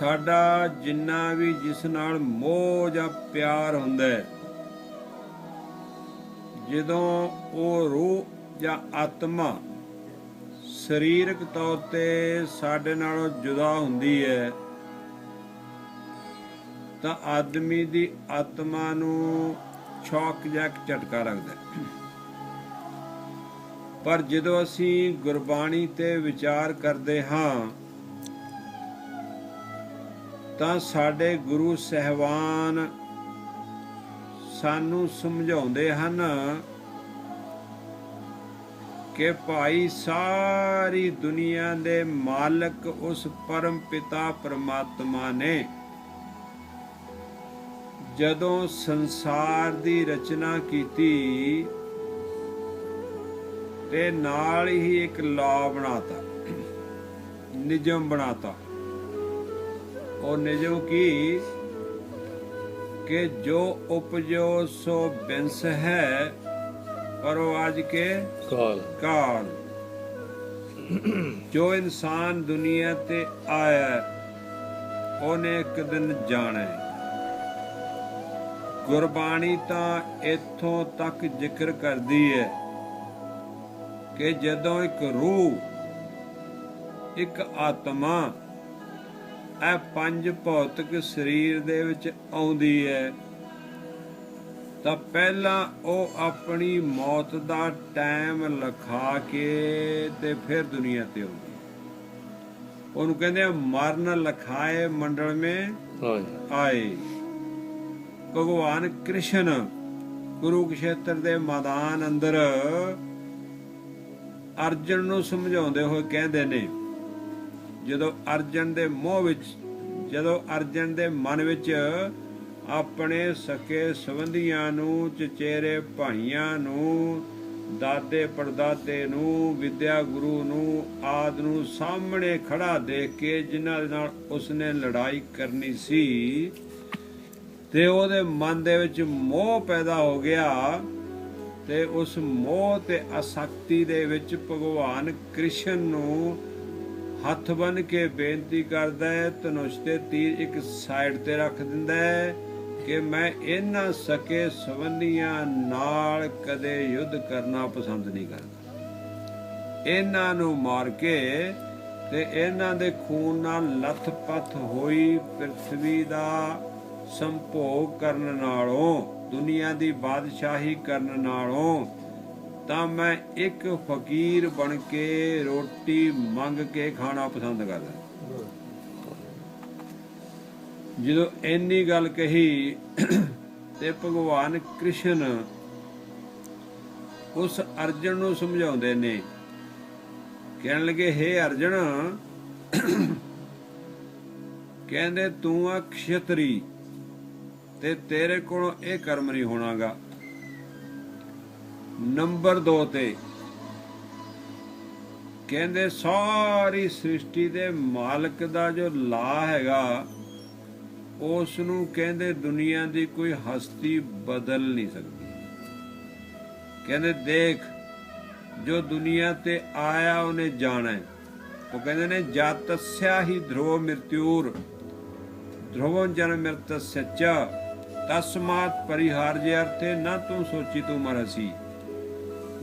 ਸਾਡਾ ਜਿੰਨਾ ਵੀ ਜਿਸ ਨਾਲ ਮੋਹ ਜਾਂ ਪਿਆਰ ਹੁੰਦਾ ਹੈ, ਜਦੋਂ ਉਹ ਰੂਹ ਜਾਂ ਆਤਮਾ ਸਰੀਰਕ ਤੌਰ ਤੇ ਸਾਡੇ ਨਾਲੋਂ ਜੁਦਾ ਹੁੰਦੀ ਹੈ, ਤਾਂ ਆਦਮੀ ਦੀ ਆਤਮਾ ਨੂੰ ਛੋਕ ਜਾਂ ਇੱਕ ਝਟਕਾ ਲੱਗਦਾ ਪਰ ਜਦੋਂ ਅਸੀਂ ਗੁਰਬਾਣੀ ਤੇ ਵਿਚਾਰ ਕਰਦੇ ਹਾਂ ਤਾਂ ਸਾਡੇ ਗੁਰੂ ਸਹਿਬਾਨ ਸਾਨੂੰ ਸਮਝਾਉਂਦੇ ਹਨ ਕਿ ਭਾਈ ਸਾਰੀ ਦੁਨੀਆ ਦੇ ਮਾਲਕ ਉਸ ਪਰਮ ਪਿਤਾ ਪਰਮਾਤਮਾ ਨੇ। ਜਦੋਂ ਸੰਸਾਰ ਦੀ ਰਚਨਾ ਕੀਤੀ ਤੇ ਨਾਲ ਹੀ ਇੱਕ ਲਾ ਬਣਾਤਾ, ਨਿਯਮ ਬਣਾਤਾ। ਉਹ ਨਿਯਮ ਕੀ? ਕਿ ਜੋ ਉਪਜੋ ਸੋ ਬਿੰਸ ਹੈ ਪਰ ਉਹ ਅੱਜ ਕੇ ਕਾਲ। ਕਾਲ। ਜੋ ਇਨਸਾਨ ਦੁਨੀਆ ਤੇ ਆਇਆ ਉਹਨੇ ਇੱਕ ਦਿਨ ਜਾਣਾ। ਗੁਰਬਾਣੀ ਤਾਂ ਇੱਥੋਂ ਤੱਕ ਜ਼ਿਕਰ ਕਰਦੀ ਹੈ ਕਿ ਜਦੋਂ ਇੱਕ ਰੂਹ ਇੱਕ ਆਤਮਾ ਇਹ ਪੰਜ ਭੌਤਿਕ ਸਰੀਰ ਦੇ ਵਿੱਚ ਆਉਂਦੀ ਹੈ। ਤਾਂ ਪਹਿਲਾਂ ਉਹ ਆਪਣੀ ਮੌਤ ਦਾ ਟਾਈਮ ਲਿਖਾ ਕੇ ਤੇ ਫਿਰ ਦੁਨੀਆ ਤੇ ਆਉਂਦੀ। ਉਹਨੂੰ ਕਹਿੰਦੇ ਆ ਮਰਨ ਲਖਾਏ ਮੰਡਲ ਮੇ ਆਏ। ਭਗਵਾਨ ਕ੍ਰਿਸ਼ਨ ਕੁਰੂਕਸ਼ੇਤਰ ਦੇ ਮੈਦਾਨ ਅੰਦਰ ਅਰਜਨ ਨੂੰ ਸਮਝਾਉਂਦੇ ਹੋਏ ਕਹਿੰਦੇ ਨੇ ਜਦੋਂ ਅਰਜਨ ਦੇ ਮੋਹ ਵਿੱਚ, ਜਦੋਂ ਅਰਜਨ ਦੇ ਮਨ ਵਿੱਚ ਆਪਣੇ ਸਕੇ ਸੰਬੰਧੀਆਂ ਨੂੰ, ਚਚੇਰੇ ਭਾਈਆਂ ਨੂੰ, ਦਾਦੇ ਪੜਦਾਦੇ ਨੂੰ, ਵਿਦਿਆ ਗੁਰੂ ਨੂੰ, ਆਦ ਨੂੰ ਸਾਹਮਣੇ ਖੜਾ ਦੇਖ ਕੇ ਜਿਨ੍ਹਾਂ ਦੇ ਨਾਲ ਉਸਨੇ ਲੜਾਈ ਕਰਨੀ ਸੀ ਤੇ ਉਹਦੇ ਮਨ ਦੇ ਵਿੱਚ ਮੋਹ ਪੈਦਾ ਹੋ ਗਿਆ ਤੇ ਉਸ ਮੋਹ ਤੇ ਅਸਕਤੀ ਦੇ ਵਿੱਚ ਭਗਵਾਨ ਕ੍ਰਿਸ਼ਨ ਨੂੰ ਹੱਥ ਬੰਨ ਕੇ ਬੇਨਤੀ ਕਰਦਾ ਹੈ ਧਨੁਸ਼ ਤੇ ਤੀਰ ਇੱਕ ਸਾਈਡ ਤੇ ਰੱਖ ਦਿੰਦਾ ਹੈ ਕਿ ਮੈਂ ਇਹਨਾਂ ਸਕੇ ਸੰਬੰਧੀਆਂ ਨਾਲ ਕਦੇ ਯੁੱਧ ਕਰਨਾ ਪਸੰਦ ਨਹੀਂ ਕਰਦਾ। ਇਹਨਾਂ ਨੂੰ ਮਾਰ ਕੇ ਤੇ ਇਹਨਾਂ ਦੇ ਖੂਨ ਨਾਲ ਲੱਥ-ਪੱਥ ਹੋਈ ਪ੍ਰithvi ਦਾ ਸੰਭੋਗ ਕਰਨ ਨਾਲੋਂ, ਦੁਨੀਆ ਦੀ ਬਾਦਸ਼ਾਹੀ ਕਰਨ ਨਾਲੋਂ ਤਾਂ ਮੈਂ ਇੱਕ ਫਕੀਰ ਬਣ ਕੇ ਰੋਟੀ ਮੰਗ ਕੇ ਖਾਣਾ ਪਸੰਦ ਕਰਦਾ। ਜਦੋਂ ਇੰਨੀ ਗੱਲ ਕਹੀ ਤੇ ਭਗਵਾਨ ਕ੍ਰਿਸ਼ਨ ਉਸ ਅਰਜਨ ਨੂੰ ਸਮਝਾਉਂਦੇ ਨੇ। ਕਹਿਣ ਲੱਗੇ, ਹੇ ਅਰਜਨ, ਕਹਿੰਦੇ ਤੂੰ ਆ ਖੇਤਰੀ ਤੇ ਤੇਰੇ ਕੋਲੋਂ ਇਹ ਕਰਮ ਨਹੀਂ ਹੋਣਾਗਾ। ਨੰਬਰ 2 ਤੇ ਕਹਿੰਦੇ ਸਾਰੀ ਸ੍ਰਿਸ਼ਟੀ ਦੇ ਮਾਲਕ ਦਾ ਜੋ ਲਾ ਹੈਗਾ ਉਸ ਨੂੰ ਕਹਿੰਦੇ ਦੁਨੀਆ ਦੀ ਕੋਈ ਹਸਤੀ ਬਦਲ ਨਹੀਂ ਸਕਦੀ। ਕਹਿੰਦੇ ਦੇਖ, ਜੋ ਦੁਨੀਆ ਤੇ ਆਇਆ ਉਹਨੇ ਜਾਣਾ ਹੈ। ਉਹ ਕਹਿੰਦੇ ਨੇ ਜਾਤਸਿਆ ਹੀ ਧਰੋ ਮ੍ਰਿਤਿਉਰ ਧਰਵੰ ਜਨ ਮਿਰਤ ਸੱਚਾ, ਤਸਮਾਤ ਪਰਿਹਾਰ ਜੇ ਅਰਥੇ, ਨਾ ਤੂੰ ਸੋਚੀ ਤੂੰ ਮਰਸੀ।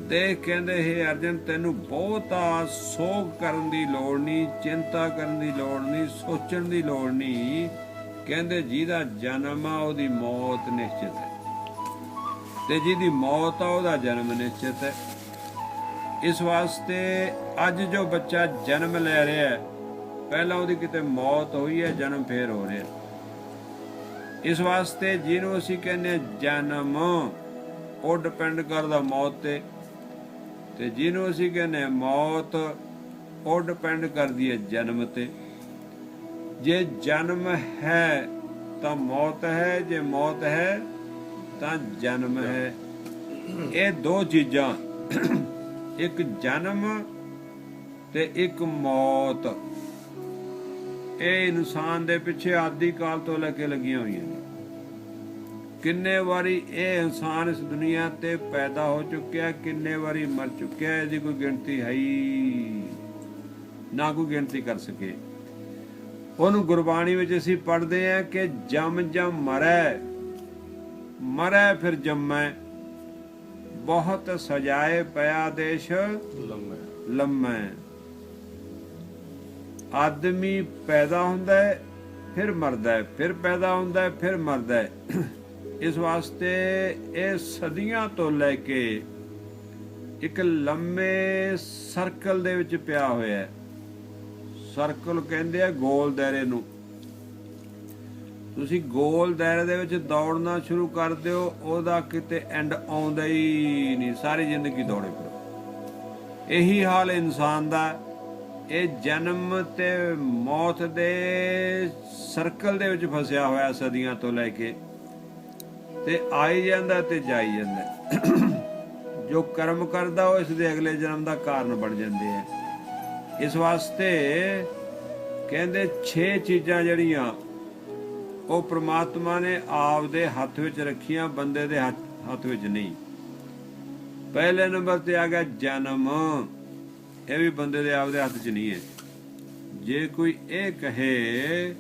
ਦੇਖ ਕਹਿੰਦੇ, ਹੈ ਅਰਜਨ, ਤੈਨੂੰ ਬਹੁਤਾ ਸੋਗ ਕਰਨ ਦੀ ਲੋੜ ਨਹੀਂ, ਚਿੰਤਾ ਕਰਨ ਦੀ ਲੋੜ ਨਹੀਂ, ਸੋਚਣ ਦੀ ਲੋੜ ਨਹੀਂ। ਕਹਿੰਦੇ, ਜਿਹਦਾ ਜਨਮ ਆ, ਉਹਦੀ ਮੌਤ ਨਿਸ਼ਚਿਤ ਹੈ। ਤੇ ਜਿਹਦੀ ਮੌਤ ਆ, ਉਹਦਾ ਜਨਮ ਨਿਸ਼ਚਿਤ ਹੈ। ਇਸ ਵਾਸਤੇ ਅੱਜ ਜੋ ਬੱਚਾ ਜਨਮ ਲੈ ਰਿਹਾ ਹੈ, ਪਹਿਲਾਂ ਉਹਦੀ ਕਿਤੇ ਮੌਤ ਹੋਈ ਹੈ, ਜਨਮ ਫੇਰ ਹੋ ਰਿਹਾ ਇਸ ਵਾਸਤੇ ਜਿਹਨੂੰ ਅਸੀਂ ਕਹਿੰਦੇ ਜਨਮ, ਉਹ ਡਿਪੈਂਡ ਕਰਦਾ ਮੌਤ ਤੇ। ਤੇ ਜਿਹਨੂੰ ਅਸੀਂ ਕਹਿੰਦੇ ਮੌਤ, ਉਹ ਡਿਪੈਂਡ ਕਰਦੀ ਹੈ ਜਨਮ ਤੇ। ਜੇ ਜਨਮ ਹੈ, ਤਾਂ ਮੌਤ ਹੈ, ਜੇ ਮੌਤ ਹੈ, ਤਾਂ ਜਨਮ ਹੈ। ਇਹ ਦੋ ਚੀਜ਼ਾਂ। ਇੱਕ ਜਨਮ ਤੇ ਇੱਕ ਮੌਤ। ਇਹ ਇਨਸਾਨ ਦੇ ਪਿੱਛੇ ਆਦਿ ਕਾਲ ਤੋਂ ਲੈ ਕੇ ਲੱਗੀਆਂ ਹੋਈਆਂ ਨੇ। ਕਿੰਨੇ ਵਾਰੀ ਇਹ ਇਨਸਾਨ ਇਸ ਦੁਨੀਆ ਤੇ ਪੈਦਾ ਹੋ ਚੁੱਕਿਆ ਕਿੰਨੇ ਵਾਰੀ ਮਰ ਚੁੱਕਿਆ ਇਹਦੀ ਕੋਈ ਗਿਣਤੀ ਹੈ ਹੀ ਨਾ ਕੋਈ ਗਿਣਤੀ ਕਰ ਸਕੇ। ਉਹਨੂੰ ਗੁਰਬਾਣੀ ਵਿੱਚ ਅਸੀਂ ਪੜ੍ਹਦੇ ਹਾਂ ਕਿ ਜਮ ਜਮ ਮਰੈ ਮਰੈ ਫਿਰ ਜੰਮੈ ਬਹੁਤ ਸਜਾਏ ਪਿਆ ਦੇਸ਼ ਲੰਮੇ। ਲੰਮੈ। ਆਦਮੀ ਪੈਦਾ ਹੁੰਦਾ ਹੈ ਫਿਰ ਮਰਦਾ ਹੈ ਫਿਰ ਪੈਦਾ ਹੁੰਦਾ ਹੈ ਫਿਰ ਮਰਦਾ ਹੈ। ਇਸ ਵਾਸਤੇ ਇਹ ਸਦੀਆਂ ਤੋਂ ਲੈ ਕੇ ਇੱਕ ਲੰਮੇ ਸਰਕਲ ਦੇ ਵਿੱਚ ਪਿਆ ਹੋਇਆ ਹੈ। ਸਰਕਲ ਕਹਿੰਦੇ ਆ ਗੋਲ ਦਾਇਰੇ ਨੂੰ। ਤੁਸੀਂ ਗੋਲ ਦਾਇਰੇ ਦੇ ਵਿੱਚ ਦੌੜਨਾ ਸ਼ੁਰੂ ਕਰ ਦਿਓ, ਉਹਦਾ ਕਿਤੇ ਐਂਡ ਆਉਂਦਾ ਹੀ ਨਹੀਂ। ਸਾਰੀ ਜ਼ਿੰਦਗੀ ਦੌੜੇ ਫਿਰੋ। ਇਹੀ ਹਾਲ ਇਨਸਾਨ ਦਾ ਇਹ ਜਨਮ ਤੇ ਮੌਤ ਦੇ ਸਰਕਲ ਦੇ ਵਿੱਚ ਫਸਿਆ ਹੋਇਆ ਸਦੀਆਂ ਤੋਂ ਲੈ ਕੇ। ਤੇ ਆਈ ਜਾਂਦਾ ਤੇ ਜਾਈ ਜਾਂਦਾ। ਜੋ ਕਰਮ ਕਰਦਾ, ਉਹ ਇਸ ਦੇ ਅਗਲੇ ਜਨਮ ਦਾ ਕਾਰਨ ਬਣ ਜਾਂਦੇ ਆ। ਇਸ ਵਾਸਤੇ ਕਹਿੰਦੇ 6 ਚੀਜ਼ਾਂ ਜਿਹੜੀਆਂ, ਉਹ ਪ੍ਰਮਾਤਮਾ ਨੇ ਆਪ ਦੇ ਹੱਥ ਵਿੱਚ ਰੱਖੀਆਂ, ਬੰਦੇ ਦੇ ਹੱਥ ਵਿੱਚ ਨਹੀਂ। ਪਹਿਲੇ ਨੰਬਰ ਤੇ ਆ ਗਿਆ ਜਨਮ। ਇਹ ਵੀ ਬੰਦੇ ਦੇ ਆਪ ਦੇ ਹੱਥ 'ਚ ਨਹੀਂ ਹੈ। ਜੇ ਕੋਈ ਇਹ ਕਹੇ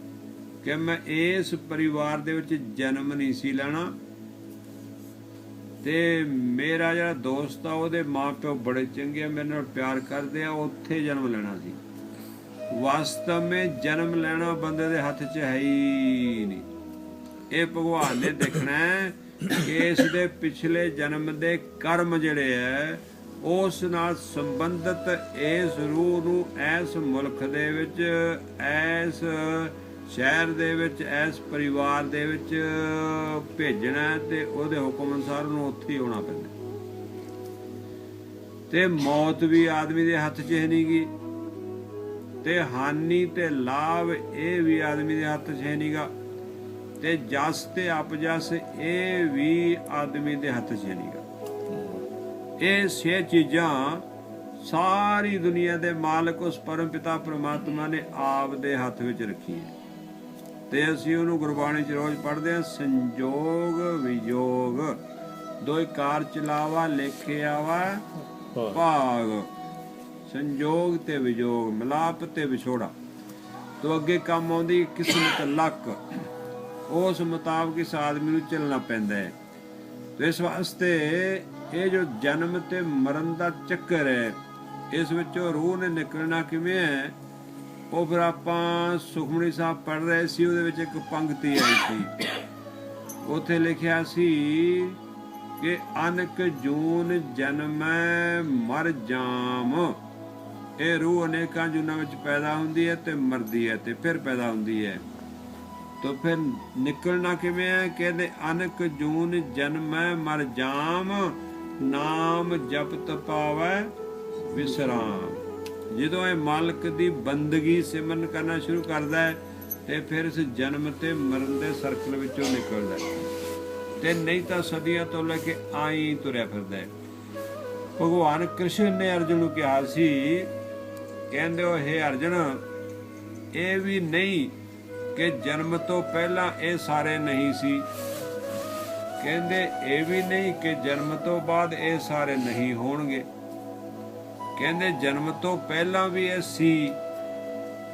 ਕਿ ਮੈਂ ਇਸ ਪਰਿਵਾਰ ਦੇ ਵਿੱਚ ਜਨਮ ਨਹੀਂ ਸੀ ਲੈਣਾ ਤੇ ਮੇਰਾ ਜਿਹੜਾ ਦੋਸਤ ਆ, ਉਹਦੇ ਮਾਪਿਓ ਬੜੇ ਚੰਗੇ ਆ, ਮੇਰੇ ਨਾਲ ਪਿਆਰ ਕਰਦੇ ਆ, ਉੱਥੇ ਜਨਮ ਲੈਣਾ ਸੀ। ਵਾਸਤਵ ਵਿੱਚ ਜਨਮ ਲੈਣਾ ਬੰਦੇ ਦੇ ਹੱਥ 'ਚ ਹੈ ਹੀ ਨਹੀਂ। ਇਹ ਭਗਵਾਨ ਨੇ ਦੇਖਣਾ ਹੈ ਕਿ ਇਸ ਦੇ ਪਿਛਲੇ ਜਨਮ ਦੇ ਕਰਮ ਜਿਹੜੇ ਹੈ ਉਸ ਨਾਲ ਸੰਬੰਧਿਤ ਇਸ ਰੂਹ ਨੂੰ, ਇਸ ਮੁਲਕ ਦੇ ਵਿੱਚ, ਇਸ ਸ਼ਹਿਰ ਦੇ ਵਿੱਚ, ਇਸ ਪਰਿਵਾਰ ਦੇ ਵਿੱਚ ਭੇਜਣਾ ਤੇ ਉਹਦੇ ਹੁਕਮ ਅਨੁਸਾਰ ਉਹਨੂੰ ਉੱਥੇ ਹੀ ਹੋਣਾ ਪੈਂਦਾ ਤੇ ਮੌਤ ਵੀ ਆਦਮੀ ਦੇ ਹੱਥ 'ਚ ਹੈ ਨਹੀਂਗੀ ਤੇ ਹਾਨੀ ਤੇ ਲਾਭ ਇਹ ਵੀ ਆਦਮੀ ਦੇ ਹੱਥ 'ਚ ਹੈ ਨਹੀਂਗਾ ਤੇ ਜਸ ਤੇ ਅਪਜਸ ਇਹ ਵੀ ਆਦਮੀ ਦੇ ਹੱਥ 'ਚ ਹੈ ਨਹੀਂਗਾ ਇਹ ਛੇ ਚੀਜ਼ਾਂ ਸਾਰੀ ਦੁਨੀਆ ਦੇ ਮਾਲਕ ਉਸ ਪਰਮ ਪਿਤਾ ਪ੍ਰਮਾਤਮਾ ਨੇ ਆਪ ਦੇ ਹੱਥ ਵਿੱਚ ਰੱਖੀ ਹੈ ਤੇ ਅਸੀਂ ਉਹਨੂੰ ਗੁਰਬਾਣੀ 'ਚ ਰੋਜ਼ ਪੜ੍ਹਦੇ ਹਾਂ ਸੰਜੋਗ ਵਿਯੋਗ ਦੋਇ ਕਾਰ ਚਲਾਵਾ ਲੇਖੇ ਆਵਾ ਭਾਗ। ਸੰਜੋਗ ਤੇ ਵਿਜੋਗ ਮਿਲਾਪ ਤੇ ਵਿਛੋੜਾ। ਤੋਂ ਅੱਗੇ ਕੰਮ ਆਉਂਦੀ ਕਿਸਮਤ ਲੱਕ। ਉਸ ਮੁਤਾਬਕ ਇਸ ਆਦਮੀ ਨੂੰ ਚੱਲਣਾ ਪੈਂਦਾ ਹੈ। ਤੇ ਇਸ ਵਾਸਤੇ ਇਹ ਜੋ ਜਨਮ ਤੇ ਮਰਨ ਦਾ ਚੱਕਰ ਹੈ ਇਸ ਵਿੱਚੋਂ ਰੂਹ ਨੇ ਨਿਕਲਣਾ ਕਿਵੇਂ ਹੈ? ਉਹ ਫਿਰ ਆਪਾਂ ਸੁਖਮਣੀ ਸਾਹਿਬ ਪੜ੍ਹ ਰਹੇ ਸੀ, ਉਹਦੇ ਵਿੱਚ ਇੱਕ ਪੰਕਤੀ ਆਈ ਸੀ। ਉੱਥੇ ਲਿਖਿਆ ਸੀ ਕਿ ਅਨਕ ਜੂਨ ਜਨਮੈ ਮਰ ਜਾਮ। ਇਹ ਰੂਹ ਅਨੇਕਾਂ ਜੂਨਾਂ ਵਿੱਚ ਪੈਦਾ ਹੁੰਦੀ ਹੈ ਤੇ ਮਰਦੀ ਹੈ ਤੇ ਫਿਰ ਪੈਦਾ ਹੁੰਦੀ ਹੈ। ਤੋ ਫਿਰ ਨਿਕਲਣਾ ਕਿਵੇਂ ਹੈ? ਕਹਿੰਦੇ ਅਨਕ ਜੂਨ ਜਨਮੈ ਮਰ ਜਾਮ, ਨਾਮ ਜਪਤ ਪਾਵੈ ਵਿਸਰਾਮ। ਜਦੋਂ ਇਹ ਮਾਲਕ ਦੀ ਬੰਦਗੀ ਸਿਮਰਨ ਕਰਨਾ ਸ਼ੁਰੂ ਕਰਦਾ ਹੈ, ਤੇ ਫਿਰ ਇਸ ਜਨਮ ਤੇ ਮਰਨ ਦੇ ਸਰਕਲ ਵਿੱਚੋਂ ਨਿਕਲਦਾ ਤੇ ਨਹੀਂ ਤਾਂ ਸਦੀਆਂ ਤੋਂ ਲੈ ਕੇ ਆਈ ਤੁਰਿਆ ਫਿਰਦਾ ਹੈ। ਭਗਵਾਨ ਕ੍ਰਿਸ਼ਨ ਨੇ ਅਰਜੁਨ ਨੂੰ ਕਿਹਾ ਸੀ, ਕਹਿੰਦੇ ਹੋ, ਹੈ ਅਰਜੁਨ, ਇਹ ਵੀ ਨਹੀਂ ਕਿ ਜਨਮ ਤੋਂ ਪਹਿਲਾਂ ਇਹ ਸਾਰੇ ਨਹੀਂ ਸੀ। ਕਹਿੰਦੇ, ਇਹ ਵੀ ਨਹੀਂ ਕਿ ਜਨਮ ਤੋਂ ਬਾਅਦ ਇਹ ਸਾਰੇ ਨਹੀਂ ਹੋਣਗੇ। ਕਹਿੰਦੇ ਜਨਮ ਤੋਂ ਪਹਿਲਾਂ ਵੀ ਇਹ ਸੀ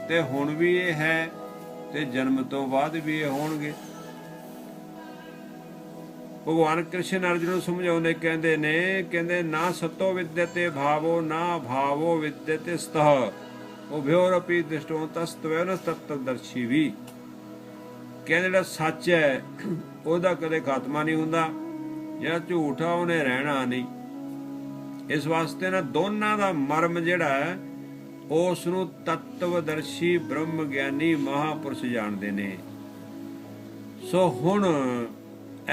ਤੇ ਹੁਣ ਵੀ ਇਹ ਹੈ ਤੇ ਜਨਮ ਤੋਂ ਬਾਅਦ ਵੀ ਇਹ ਹੋਣਗੇ। ਭਗਵਾਨ ਕ੍ਰਿਸ਼ਨ ਅਰਜੁਨ ਨੂੰ ਸਮਝਾਉਂਦੇ ਕਹਿੰਦੇ ਨੇ, ਕਹਿੰਦੇ ਨਾ ਸਤੋ ਵਿਦਿਅਤੇ ਭਾਵੋ, ਨਾ ਭਾਵੋ ਵਿਦਿਅਤੇ ਸਤਹ। ਉਭਯੋਰਪੀ ਦ੍ਰਿਸ਼ਟੋ ਤਸਤਵੈ ਤਤਦਰਸ਼ੀ ਵੀ। ਕਹਿੰਦੇ ਜਿਹੜਾ ਸੱਚ ਹੈ, ਉਹਦਾ ਕਦੇ ਖਾਤਮਾ ਨਹੀਂ ਹੁੰਦਾ, ਜਿਹੜਾ ਝੂਠ ਆ ਉਹਨੇ ਰਹਿਣਾ ਨਹੀਂ। ਇਸ ਵਾਸਤੇ ਨਾ ਦੋਨਾਂ ਦਾ ਮਰਮ ਜਿਹੜਾ ਹੈ ਉਸ ਨੂੰ ਤਤਵਦਰਸ਼ੀ ਬ੍ਰਹਮ ਗਿਆਨੀ ਮਹਾਪੁਰਸ਼ ਜਾਣਦੇ ਨੇ। ਸੋ ਹੁਣ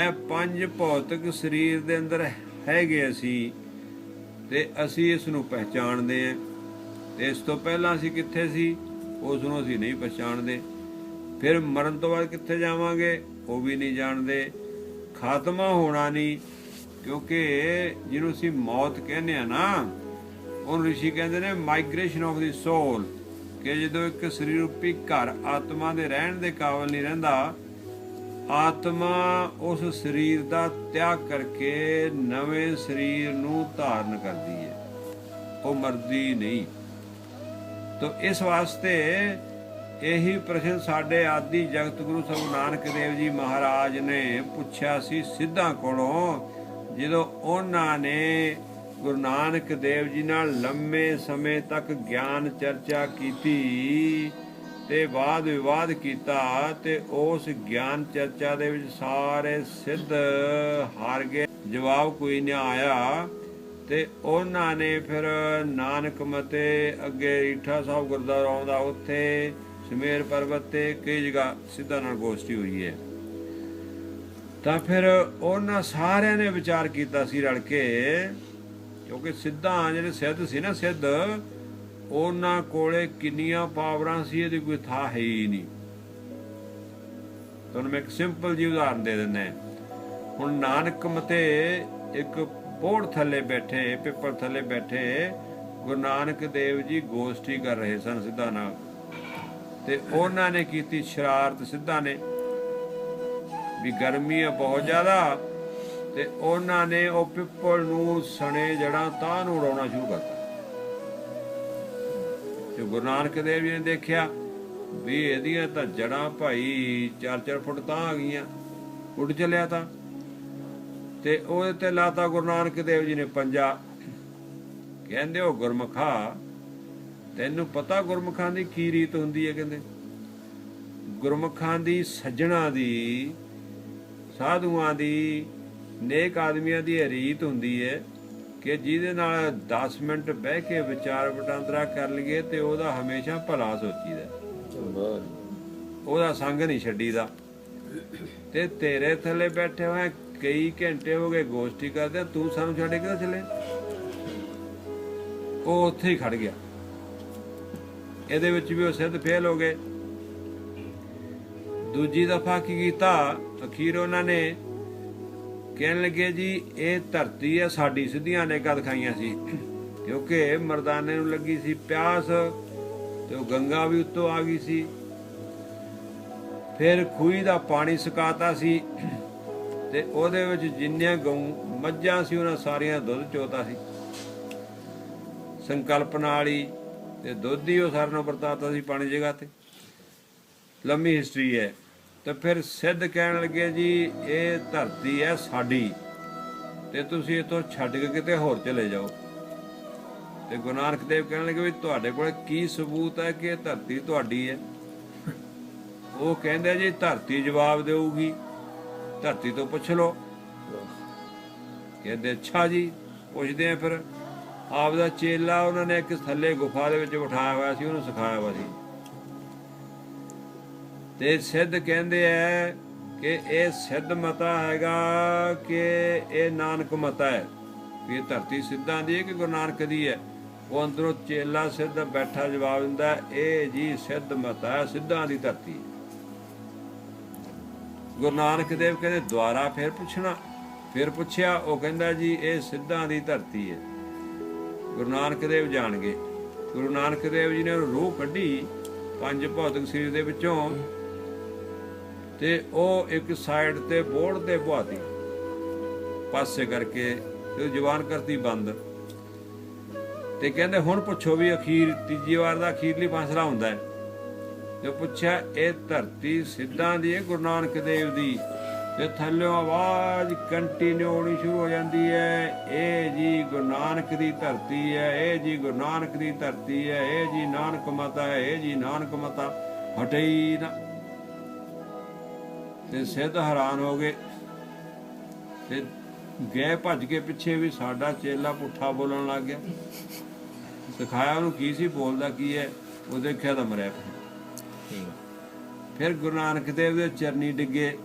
ਇਹ ਪੰਜ ਭੌਤਿਕ ਸਰੀਰ ਦੇ ਅੰਦਰ ਹੈਗੇ ਅਸੀਂ ਤੇ ਅਸੀਂ ਇਸ ਨੂੰ ਪਹਿਚਾਣਦੇ ਹਾਂ। ਤੇ ਇਸ ਤੋਂ ਪਹਿਲਾਂ ਅਸੀਂ ਕਿੱਥੇ ਸੀ? ਉਸ ਨੂੰ ਅਸੀਂ ਨਹੀਂ ਪਛਾਣਦੇ ਫਿਰ ਮਰਨ ਤੋਂ ਬਾਅਦ ਕਿੱਥੇ ਜਾਵਾਂਗੇ? ਉਹ ਵੀ ਨਹੀਂ ਜਾਣਦੇ। ਖਾਤਮਾ ਹੋਣਾ ਨਹੀਂ। ਕਿਉਂਕਿ ਜਿਹਨੂੰ ਅਸੀਂ ਮੌਤ ਕਹਿੰਦੇ ਆ ਨਾ ਉਹ ਰਿਸ਼ੀ ਕਹਿੰਦੇ ਨੇ ਮਾਈਗ੍ਰੇਸ਼ਨ ਆਫ ਦੀ ਸੋਲ ਕਿ ਜਦੋਂ ਇੱਕ ਸਰੀਰ ਰੂਪੀ ਘਰ ਆਤਮਾ ਦੇ ਰਹਿਣ ਦੇ ਕਾਬਲ ਨਹੀਂ ਰਹਿੰਦਾ, ਆਤਮਾ ਉਸ ਸਰੀਰ ਦਾ ਤਿਆਗ ਕਰਕੇ ਨਵੇਂ ਸਰੀਰ ਨੂੰ ਧਾਰਨ ਕਰਦੀ ਹੈ। ਉਹ ਮਰਦੀ ਨਹੀਂ। ਤੋ ਇਸ ਵਾਸਤੇ ਇਹੀ ਪ੍ਰਸ਼ਨ ਸਾਡੇ ਆਦਿ ਜਗਤ ਗੁਰੂ ਸਭ ਨਾਨਕ ਦੇਵ ਜੀ ਮਹਾਰਾਜ ਨੇ ਪੁੱਛਿਆ ਸੀ ਸਿੱਧਾਂ ਕੋਲੋਂ ਜਦੋਂ ਉਹਨਾਂ ਨੇ ਗੁਰੂ ਨਾਨਕ ਦੇਵ ਜੀ ਨਾਲ ਲੰਮੇ ਸਮੇਂ ਤੱਕ ਗਿਆਨ ਚਰਚਾ ਕੀਤੀ ਤੇ ਬਾਦ ਵਿਵਾਦ ਕੀਤਾ ਤੇ ਉਸ ਗਿਆਨ ਚਰਚਾ ਦੇ ਵਿੱਚ ਸਾਰੇ ਸਿੱਧ ਹਾਰ ਗਏ, ਜਵਾਬ ਕੋਈ ਨਹੀਂ ਆਇਆ ਤੇ ਉਹਨਾਂ ਨੇ ਫਿਰ ਨਾਨਕ ਮਤੇ ਅੱਗੇ ਰੀਠਾ ਸਾਹਿਬ ਗੁਰਦੁਆਰਾ ਆਉਂਦਾ, ਉੱਥੇ ਸਮੇਰ ਪਰਬਤ ਤੇ ਕਈ ਜਗ੍ਹਾ ਸਿੱਧਾ ਨਾਲ ਗੋਸ਼ਟੀ ਹੋਈ ਹੈ। ਤਾਂ ਫਿਰ ਉਹਨਾਂ ਸਾਰਿਆਂ ਨੇ ਵਿਚਾਰ ਕੀਤਾ ਸੀ ਰਲ ਕੇ, ਕਿਉਂਕਿ ਸਿੱਧਾ ਜਿਹੜੇ ਸਿੱਧ ਸੀ ਨਾ ਸਿੱਧ, ਉਹਨਾਂ ਕੋਲੇ ਕਿੰਨੀਆਂ ਪਾਵਰਾਂ ਸੀ, ਇਹਦੀ ਕੋਈ ਥਾਂ ਹੈ ਹੀ ਨਹੀਂ। ਤੁਹਾਨੂੰ ਮੈਂ ਇੱਕ ਸਿੰਪਲ ਜਿਹੀ ਉਦਾਹਰਨ ਦੇ ਦਿੰਦਾ ਹੁਣ ਨਾਨਕ ਮਤੇ ਇੱਕ ਪੋੜ ਥੱਲੇ ਬੈਠੇ, ਪਿੱਪਲ ਥੱਲੇ ਬੈਠੇ, ਗੁਰੂ ਨਾਨਕ ਦੇਵ ਜੀ ਗੋਸ਼ਟੀ ਕਰ ਰਹੇ ਸਨ ਸਿੱਧਾ ਨਾਲ। ਤੇ ਉਹਨਾਂ ਨੇ ਕੀਤੀ ਸ਼ਰਾਰਤ ਸਿੱਧਾ ਨੇ। ਵੀ ਗਰਮੀ ਆ ਬਹੁਤ ਜ਼ਿਆਦਾ ਤੇ ਉਹਨਾਂ ਨੇ ਉਹ ਪਿੱਪਲ ਨੂੰ ਸਣੇ ਜੜਾਂ ਤਾਂ ਨੂੰ ਉਡਾਉਣਾ ਸ਼ੁਰੂ ਕਰਤਾ। ਤੇ ਗੁਰੂ ਨਾਨਕ ਦੇਵ ਜੀ ਨੇ ਦੇਖਿਆ ਵੀ ਇਹਦੀਆਂ ਤਾਂ ਜੜਾਂ ਭਾਈ 4-4 ਫੁੱਟ ਤਾਂ ਆ ਗਈਆਂ, ਉੱਡ ਚਲਿਆ ਤਾਂ। ਤੇ ਉਹਦੇ ਤੇ ਲਾਤਾ ਗੁਰੂ ਨਾਨਕ ਦੇਵ ਜੀ ਨੇ ਪੰਜਾ। ਕਹਿੰਦੇ ਉਹ ਗੁਰਮਖਾ, ਤੈਨੂੰ ਪਤਾ ਗੁਰਮਖਾਂ ਦੀ ਕੀ ਰੀਤ ਹੁੰਦੀ ਹੈ? ਕਹਿੰਦੇ ਗੁਰਮਖਾਂ ਦੀ ਸੱਜਣਾ ਦੀ ਸਾਧੂਆਂ ਦੀ, ਨੇਕ ਆਦਮੀਆਂ ਦੀ ਰੀਤ ਹੁੰਦੀ ਹੈ ਕਿ ਜਿਹਦੇ ਨਾਲ 10 ਮਿੰਟ ਬਹਿ ਕੇ ਵਿਚਾਰ ਵਟਾਂਦਰਾ ਕਰ ਲਈਏ ਤੇ ਉਹਦਾ ਹਮੇਸ਼ਾ ਭਲਾ ਸੋਚੀਦਾ। ਉਹਦਾ ਸੰਗ ਨਹੀਂ ਛੱਡੀਦਾ। ਤੇ ਤੇਰੇ ਥੱਲੇ ਬੈਠੇ ਹੋਏ ਕਈ ਘੰਟੇ ਹੋ ਗਏ ਗੋਸ਼ਟੀ ਕਰਦੇ, ਤੂੰ ਸਾਨੂੰ ਛੱਡ ਕੇ ਚਲੇ? ਉਹ ਉੱਥੇ ਹੀ ਖੜ ਗਿਆ। ਇਹਦੇ ਵਿੱਚ ਵੀ ਉਹ ਸਿੱਧ ਫੇਲ ਹੋ ਗਏ। ਦੂਜੀ ਦਫਾ ਕੀ ਕੀਤਾ? ਅਖੀਰ ਉਹਨਾਂ ਨੇ ਕਹਿਣ ਲੱਗੇ ਜੀ, ਇਹ ਧਰਤੀ ਹੈ ਸਾਡੀ ਸਿੱਧੀਆਂ ਨੇ ਕਦ ਖਾਈਆਂ ਸੀ? ਕਿਉਂਕਿ ਮਰਦਾਨੇ ਨੂੰ ਲੱਗੀ ਸੀ ਪਿਆਸ ਤੇ ਉਹ ਗੰਗਾ ਵੀ ਉੱਤੋਂ ਆ ਗਈ ਸੀ। ਫਿਰ ਖੂਹੀ ਦਾ ਪਾਣੀ ਸੁਕਾਤਾ ਸੀ ਤੇ ਉਹਦੇ ਵਿੱਚ ਜਿੰਨੀਆਂ ਗਊ ਮੱਝਾਂ ਸੀ, ਉਹਨਾਂ ਸਾਰੀਆਂ ਦੁੱਧ ਚੋਤਾ ਸੀ। ਸੰਕਲਪ ਨਾਲ ਹੀ ਤੇ ਦੁੱਧ ਹੀ ਉਹ ਸਾਰਿਆਂ ਨੂੰ ਵਰਤਾਤਾ ਸੀ ਪਾਣੀ ਜਗ੍ਹਾ ਤੇ। ਲੰਮੀ ਹਿਸਟਰੀ ਹੈ। ਤੇ ਫਿਰ ਸਿੱਧ ਕਹਿਣ ਲੱਗੇ ਜੀ, ਇਹ ਧਰਤੀ ਹੈ ਸਾਡੀ ਤੇ ਤੁਸੀਂ ਇਥੋਂ ਛੱਡ ਕੇ ਕਿਤੇ ਹੋਰ ਚਲੇ ਜਾਓ। ਤੇ ਗੁਰੂ ਨਾਨਕ ਦੇਵ ਕਹਿਣ ਲੱਗੇ ਵੀ ਤੁਹਾਡੇ ਕੋਲ ਕੀ ਸਬੂਤ ਹੈ ਕਿ ਇਹ ਧਰਤੀ ਤੁਹਾਡੀ ਹੈ? ਉਹ ਕਹਿੰਦੇ ਜੀ, ਧਰਤੀ ਜਵਾਬ ਦੇਊਗੀ। ਧਰਤੀ ਤੋਂ ਪੁੱਛ ਲਓ। ਕਹਿੰਦੇ, ਅੱਛਾ ਜੀ, ਪੁੱਛਦੇ ਆ ਫਿਰ। ਆਪ ਦਾ ਚੇਲਾ ਉਹਨਾਂ ਨੇ ਇੱਕ ਥੱਲੇ ਗੁਫਾ ਦੇ ਵਿੱਚ ਬਿਠਾਇਆ ਹੋਇਆ ਸੀ, ਉਹਨੂੰ ਸਿਖਾਇਆ ਹੋਇਆ ਸੀ। ਤੇ ਸਿੱਧ ਕਹਿੰਦੇ ਐ ਕਿ ਇਹ ਸਿੱਧ ਮਤਾ ਹੈਗਾ ਕਿ ਇਹ ਨਾਨਕ ਮਤਾ ਹੈ ਇਹ ਧਰਤੀ ਸਿੱਧਾਂ ਦੀ ਹੈ ਕਿ ਗੁਰੂ ਨਾਨਕ ਦੀ ਹੈ ਉਹ ਅੰਦਰੋਂ ਚੇਲਾ ਸਿੱਧ ਬੈਠਾ ਜਵਾਬ ਦਿੰਦਾ, ਇਹ ਜੀ ਸਿੱਧ ਮਤਾ ਸਿੱਧਾਂ ਦੀ ਧਰਤੀ ਗੁਰੂ ਨਾਨਕ ਦੇਵ ਕਹਿੰਦੇ, ਦੁਆਰਾ ਫਿਰ ਪੁੱਛਣਾ। ਫਿਰ ਪੁੱਛਿਆ, ਉਹ ਕਹਿੰਦਾ ਜੀ, ਇਹ ਸਿੱਧਾਂ ਦੀ ਧਰਤੀ ਹੈ ਗੁਰੂ ਨਾਨਕ ਦੇਵ ਜਾਣਗੇ। ਗੁਰੂ ਨਾਨਕ ਦੇਵ ਜੀ ਨੇ ਰੂਹ ਕੱਢੀ, ਪੰਜ ਭੌਤਿਕ ਸਰੀਰ ਦੇ ਵਿੱਚੋਂ ਤੇ ਉਹ ਇੱਕ ਸਾਈਡ ਤੇ ਬੋਰਡ ਤੇ ਬੁਹਾਤੀ ਪਾਸੇ ਕਰਕੇ ਤੇ ਜਵਾਨ ਕਰਤੀ ਬੰਦ। ਤੇ ਕਹਿੰਦੇ, ਹੁਣ ਪੁੱਛੋ ਵੀ ਅਖੀਰ, ਤੀਜੀ ਵਾਰ ਦਾ ਅਖੀਰਲੀ ਫੈਸਲਾ ਹੁੰਦਾ ਹੈ? ਤੇ ਪੁੱਛਿਆ, ਇਹ ਧਰਤੀ ਸਿੱਧਾਂ ਦੀ ਹੈ, ਗੁਰੂ ਨਾਨਕ ਦੇਵ ਦੀ? ਤੇ ਥੱਲਿਓਂ ਆਵਾਜ਼ ਕੰਟੀਨਿਊ ਹੋਣੀ ਸ਼ੁਰੂ ਹੋ ਜਾਂਦੀ ਹੈ, ਇਹ ਜੀ ਗੁਰੂ ਨਾਨਕ ਦੀ ਧਰਤੀ ਹੈ, ਇਹ ਜੀ ਗੁਰੂ ਨਾਨਕ ਦੀ ਧਰਤੀ ਹੈ, ਇਹ ਜੀ ਨਾਨਕ ਮਾਤਾ ਹੈ, ਇਹ ਜੀ ਨਾਨਕ ਮਤਾ, ਹਟੇ ਨਾ। ਤੇ ਸਿੱਧ ਹੈਰਾਨ ਹੋ ਗਏ ਤੇ ਗਏ ਭੱਜ ਕੇ ਪਿੱਛੇ ਵੀ ਸਾਡਾ ਚੇਲਾ ਪੁੱਠਾ ਬੋਲਣ ਲੱਗ ਗਿਆ। ਸਿਖਾਇਆ ਉਹਨੂੰ ਕੀ ਸੀ, ਬੋਲਦਾ ਕੀ ਹੈ, ਉਹ ਦੇਖਿਆ ਤਾਂ ਮਰਿਆ ਫਿਰ ਗੁਰੂ ਨਾਨਕ ਦੇਵ ਦੇ ਚਰਨੀ ਡਿੱਗੇ।